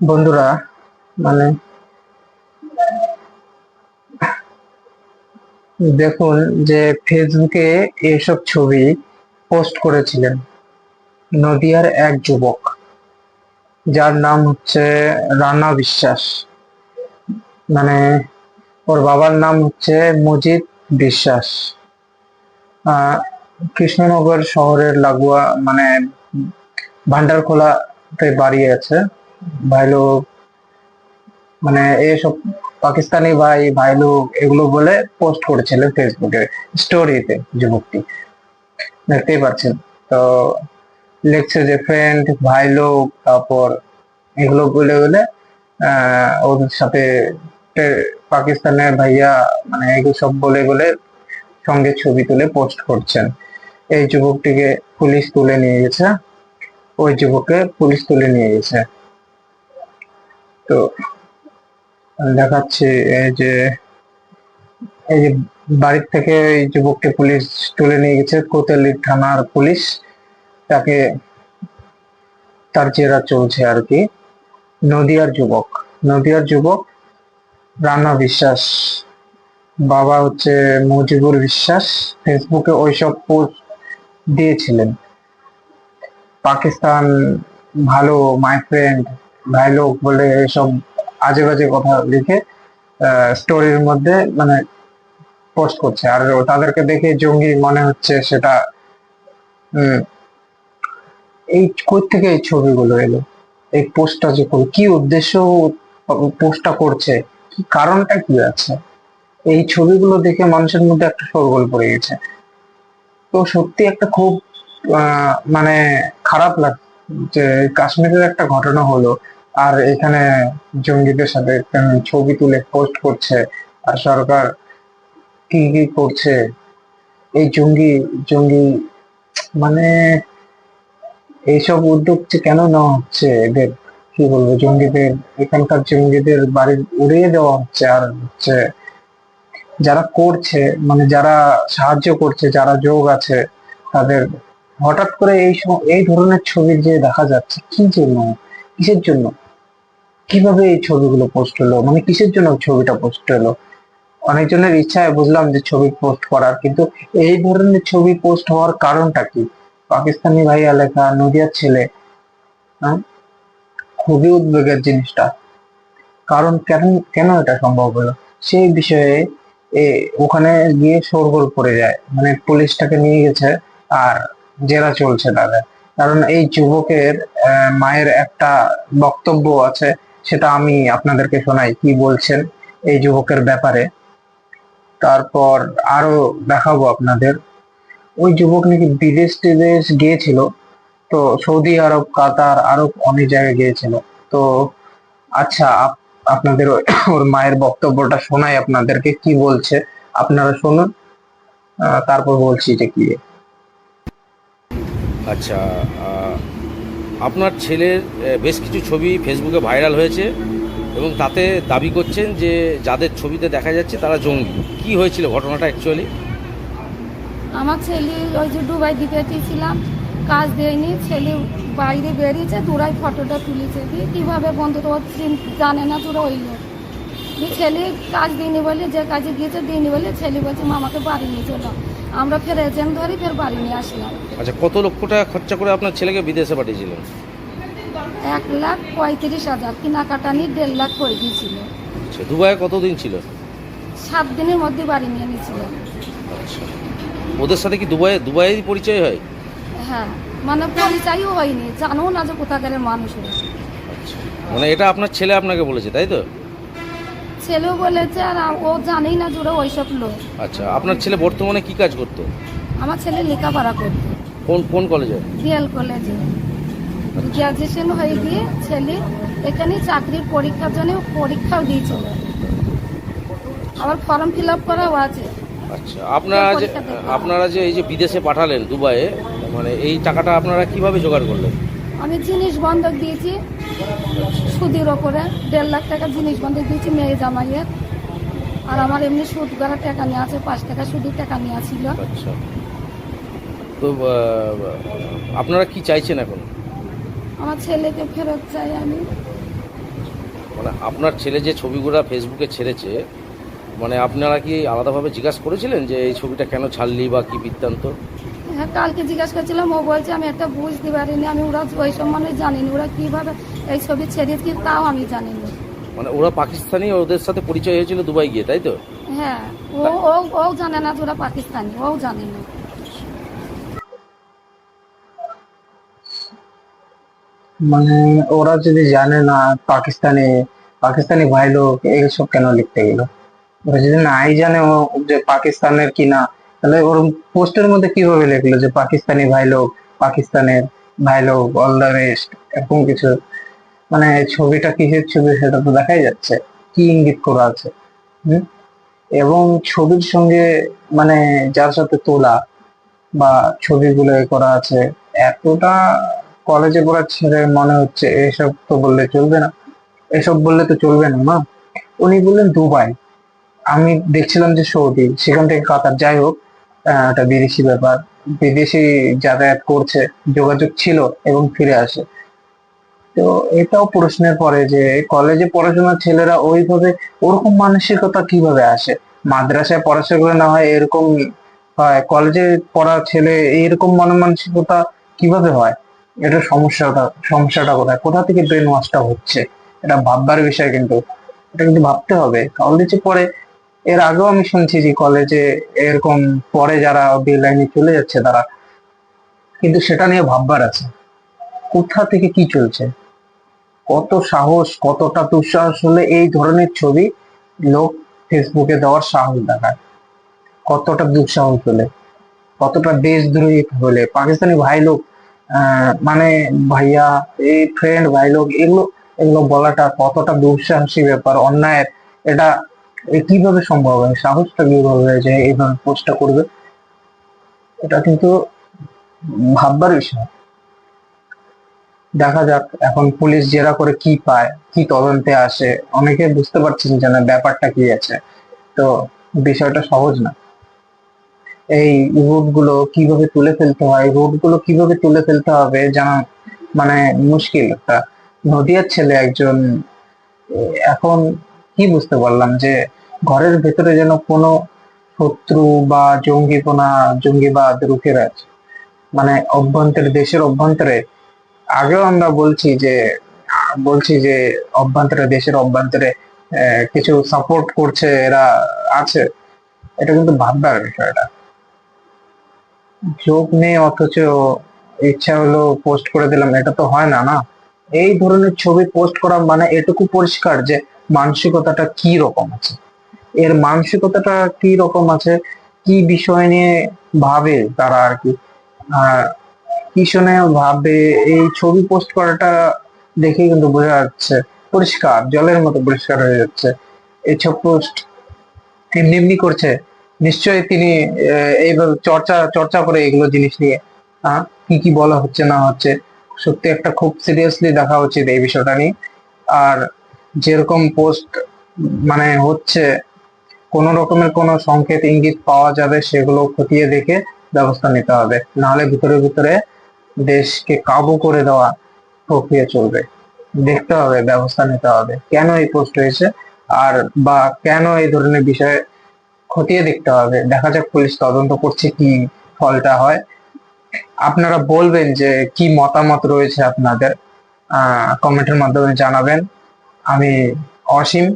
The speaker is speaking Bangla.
বন্ধুরা মানে দেখুন যে ফেসবুকে এসব ছবি পোস্ট করেছিলেন নদিয়ার এক যুবক, যার নাম হচ্ছে রানা বিশ্বাস। মানে ওর বাবার নাম হচ্ছে মজিদ বিশ্বাস। কৃষ্ণনগর শহরের লাগোয়া মানে ভান্ডারখোলাতে বাড়ি আছে। ভাই মানে এসব পাকিস্তানি ভাই ভাই এগুলো বলে পোস্ট করেছিলেন ফেসবুকে স্টোরিতে যুবকটি। দেখতেই পাচ্ছেন। তো লিখছে যে ফ্রেন্ড ভাই লোক তারপর এগুলো বলে বলে ওদের সাথে পাকিস্তানের ভাইয়া মানে এগুলো সব বলে বলে সঙ্গে ছবি তুলে পোস্ট করছেন। এই যুবকটিকে পুলিশ তুলে নিয়ে গেছে। ওই যুবককে পুলিশ তুলে নিয়ে গেছে। তো দেখাচ্ছি এই যে এই যে বাড়ির থেকে এই যুবককে পুলিশ তুলে নিয়ে গেছে কোতালি থানার পুলিশ। তাকে, তার জেরা চলছে আর কি। নদিয়ার যুবক নদিয়ার যুবক রানা বিশ্বাস। বাবা হচ্ছে মুজিবুর বিশ্বাস। ফেসবুকে ওইসব পোস্ট দিয়েছিলেন। পাকিস্তান ভালো মাই ফ্রেন্ড লোক বলে এসব আজে বাজে কথা লিখে স্টোরির মধ্যে মানে পোস্ট করছে। আর তাদেরকে দেখে জঙ্গি মনে হচ্ছে সেটা এই কই থেকে এই ছবিগুলো এলো? এই পোস্টটা যে করল কি উদ্দেশ্য পোস্টটা করছে? কি কারণটা কি আছে? এই ছবিগুলো দেখে মানুষের মধ্যে একটা শোরগোল পড়ে গেছে। তো সত্যি একটা খুব মানে খারাপ লাগ যে কাশ্মীরের একটা ঘটনা হলো, আর এখানে জঙ্গিদের সাথে ছবি তুলে পোস্ট করছে, আর সরকার কি কি করছে, এই জঙ্গি জঙ্গি মানে এইসব উদ্যোগ যে কেন নেওয়া হচ্ছে, এদের কি বলব, জঙ্গিদের, এখানকার জঙ্গিদের বাড়ি উড়িয়ে দেওয়া হচ্ছে, আর হচ্ছে যারা করছে মানে যারা সাহায্য করছে, যারা যোগ আছে, তাদের হঠাৎ করে এই এই ধরনের ছবি যে দেখা যাচ্ছে, কি জন্য? কিসের জন্য? কীভাবে এই ছবিগুলো পোস্ট হলো? মানে কিসের জন্য ছবিটা পোস্ট হলো? অনেকজনের ইচ্ছায় বুঝলাম যে ছবি পোস্ট করার, কিন্তু এই ধরনের ছবি পোস্ট হওয়ার কারণটা কি? পাকিস্তানি ভাইয়া লেখা নদিয়ার ছেলে হ্যাঁ? খুবই উদ্বেগের জিনিসটা। কারণ কেন কেন এটা সম্ভব হলো? সেই বিষয়ে ওখানে গিয়ে শোরগোল পড়ে যায়। মানে পুলিশটাকে নিয়ে গেছে, আর জেরা চলছে তাদের। কারণ এই যুবকের মায়ের একটা বক্তব্য আছে, সেটা আমি আপনাদেরকে শোনাই, কি বলছেন এই যুবকের ব্যাপারে। তারপর আরও দেখাবো আপনাদের। ওই যুবক নাকি বিদেশ টিদেশ গিয়েছিল, তো সৌদি আরব, কাতার, আরও অনেক জায়গায় গিয়েছিল। তো আচ্ছা আপ- আপনাদের ওর মায়ের বক্তব্যটা শোনাই আপনাদেরকে, কি বলছে, আপনারা শুনুন। তারপর বলছি যে কি। আচ্ছা আপনার ছেলের বেশ কিছু ছবি ফেসবুকে ভাইরাল হয়েছে এবং তাতে দাবি করছেন যে যাদের ছবিতে দেখা যাচ্ছে তারা জঙ্গি। কি হয়েছিল ঘটনাটা অ্যাকচুয়ালি আমার ছেলে ওই যে দুবাই দিতে ছিলাম, কাজ দেয়নি, ছেলে বাইরে বেরিয়েছে তোরাই ফটোটা তুলেছে। দিয়ে কীভাবে বন্ধু তো জানে না তোরা ওই লোক। ছেলে কাজ দিইনি বলে, যে কাজে গিয়েছে দিইনি বলে ছেলে বলছে, মামাকে বাড়ি নিয়ে চলো। আমরা ফের এজেন্ট ধরি ফের বাড়ি নিয়ে আসলাম। আচ্ছা কত লক্ষ টাকা খরচা করে আপনার ছেলেকে বিদেশে পাঠিয়েছিলেন? এক লাখ পঁয়ত্রিশ হাজার কেনাকাটা নিয়ে দেড় লাখ করে দিয়েছিল। আচ্ছা দুবাইয়ে কতদিন ছিল? সাত দিনের মধ্যে বাড়ি নিয়ে নিয়েছিল। আচ্ছা। ওদের সাথে কি দুবাই দুবাইয়েরই পরিচয় হয়? হ্যাঁ মানে পরিচয়ও হয়নি। জানো না যে কোথাকার মানুষ। আচ্ছা। মানে এটা আপনার ছেলে আপনাকে বলেছে তাই তো? ছেলেও বলেছে আর ও জানেই না জুড়ে ওইসব লোক। আচ্ছা আপনার ছেলে বর্তমানে কি কাজ করতো? আমার ছেলে লেখাপড়া করতো। কোন কোন কলেজে? ডিএল কলেজে। গ্র্যাজুয়েশন হয়ে গিয়ে ছেলে এখানে চাকরির পরীক্ষার জন্য পরীক্ষাও দিয়েছিল। আবার ফর্ম ফিল আপ করাও আছে। আচ্ছা আপনারা যে আপনারা যে এই যে বিদেশে পাঠালেন দুবাইয়ে মানে এই টাকাটা আপনারা কীভাবে জোগাড় করলেন? আমি জিনিস বন্ধক দিয়েছি। সুদের ওপরে দেড় লাখ টাকা জিনিস বন্ধক দিয়েছি মেয়ে জামাইয়ের। আর আমার এমনি সুদ করা টাকা নিয়ে আছে পাঁচ টাকা সুদের টাকা নেওয়া ছিল। আচ্ছা। তো আপনারা কি চাইছেন এখন? আমার ছেলেকে ফেরত চাই আমি। মানে আপনার ছেলে যে ছবিগুলো ফেসবুকে ছেড়েছে মানে আপনারা কি আলাদাভাবে জিজ্ঞাসা করেছিলেন যে এই ছবিটা কেন ছাড়লি বা কি বৃত্তান্ত? কালকে জিজ্ঞাসা করছিলাম ও বলছে আমি একটা বুঝতে পারিনি আমি ওরা ওই সম্বন্ধে জানিনি। ওরা কীভাবে এই ছবি ছেড়েছে কি তাও আমি জানিনি। মানে ওরা পাকিস্তানি ওদের সাথে পরিচয় হয়েছিল দুবাই গিয়ে তাই তো? হ্যাঁ ও ও ও জানে না যে ওরা পাকিস্তানি ও জানে না মানে ওরা যদি জানে না পাকিস্তানি পাকিস্তানি ভাই লোক এইসব কেন লিখতে গেল? ওরা যদি নাই জানে ও যে পাকিস্তানের কিনা তাহলে ওর পোস্টের মধ্যে কীভাবে লিখলো যে পাকিস্তানি ভাই লোক, পাকিস্তানের ভাই লোক অল দ্য রেস্ট এরকম কিছু? মানে ছবিটা কিসের ছবি সেটা তো দেখাই যাচ্ছে। কি ইঙ্গিত করা আছে? হুম? এবং ছবির সঙ্গে মানে যার সাথে তোলা বা ছবিগুলো করা আছে, এতটা কলেজে পড়ার ছেলে মনে হচ্ছে এসব তো বললে চলবে না। এসব বললে তো চলবে না না? উনি বললেন দুবাই। আমি দেখছিলাম যে সৌদি, সেখান থেকে কাতার। যাই হোক একটা বিদেশি ব্যাপার। বিদেশি যাতায়াত করছে, যোগাযোগ ছিল এবং ফিরে আসে। তো এটাও প্রশ্নের পরে যে কলেজে পড়াশোনার ছেলেরা ওইভাবে ওরকম মানসিকতা কীভাবে আসে? মাদ্রাসায় পড়াশোনা না হয় এরকম হয়? কলেজে পড়া ছেলে এরকম মন মানসিকতা কীভাবে হয়? এটা সমস্যাটা সমস্যাটা কোথায়? কোথা থেকে ব্রেন ওয়াশটা হচ্ছে? এটা ভাববার বিষয় কিন্তু। এটা কিন্তু ভাবতে হবে। কলেজে পড়ে এর আগেও আমি শুনছি যে কলেজে এরকম পরে যারা বি লাইনে চলে যাচ্ছে তারা। কিন্তু সেটা নিয়ে ভাববার আছে। কোথা থেকে কি চলছে? কত সাহস, কতটা দুঃসাহস হলে এই ধরনের ছবি লোক ফেসবুকে দেওয়ার সাহস দেখায়? কতটা দুঃসাহস হলে? কতটা দেশদ্রোহী হলে? পাকিস্তানি ভাই লোক মানে ভাইয়া, এই ফ্রেন্ড ভাই লোক, এগুলো এগুলো বলাটা কতটা দুঃসাহসী ব্যাপার, অন্যায়ের, এটা কীভাবে সম্ভব? হয় সাহসটা কীভাবে যে এইভাবে পোস্টটা করবে। এটা কিন্তু ভাববার বিষয়। দেখা যাক এখন পুলিশ জেরা করে কি পায়, কি তদন্তে আসে। অনেকে বুঝতে পারছেন যে না, ব্যাপারটা কি আছে। তো বিষয়টা সহজ না। এই রুটগুলো কীভাবে তুলে ফেলতে হয় রুটগুলো কীভাবে তুলে ফেলতে হবে জানা মানে মুশকিল। একটা নদিয়ার ছেলে একজন এখন কি বুঝতে পারলাম যে ঘরের ভেতরে যেন কোনো শত্রু বা জঙ্গিপনা, জঙ্গিবাদ রুখে আছে মানে অভ্যন্তরে, দেশের অভ্যন্তরে? আগেও আমরা বলছি যে বলছি যে অভ্যন্তরে, দেশের অভ্যন্তরে কিছু সাপোর্ট করছে, এরা আছে। এটা কিন্তু ভাববার বিষয়টা। যোগ নেই, অথচ ইচ্ছা হলো পোস্ট করে দিলাম। এটা তো হয় না না? এই ধরনের ছবি পোস্ট করা মানে এটুকু পরিষ্কার যে মানসিকতাটা কি রকম আছে? এর মানসিকতাটা কি রকম আছে? কি বিষয় নিয়ে ভাবে তারা আর কি? শুনে ভাবে? এই ছবি পোস্ট করাটা দেখে কিন্তু বোঝা যাচ্ছে, পরিষ্কার, জলের মতো পরিষ্কার হয়ে যাচ্ছে। এইসব পোস্ট এমনি করছে, নিশ্চয়ই তিনি এইভাবে চর্চা চর্চা করে এগুলো জিনিস নিয়ে কি কি বলা হচ্ছে না হচ্ছে, সত্যি একটা খুব সিরিয়াসলি দেখা উচিত এই বিষয়টা নিয়ে। আর যেরকম পোস্ট মানে হচ্ছে, কোন রকমের কোনো সংকেত ইঙ্গিত পাওয়া যাবে, সেগুলো খতিয়ে দেখে ব্যবস্থা নিতে হবে। নাহলে ভিতরে ভিতরে দেশকে কাবু করে দেওয়া প্রক্রিয়া চলবে। দেখতে হবে, ব্যবস্থা নিতে হবে। কেন এই পোস্ট হয়েছে? আর বা কেন এই ধরনের বিষয়ে খতিয়ে দেখতে হবে? দেখা যাক পুলিশ তদন্ত করছে কি ফলটা হয়। আপনারা বলবেন যে কি মতামত রয়েছে আপনাদের, আহ কমেন্টের মাধ্যমে জানাবেন। আমি অসীম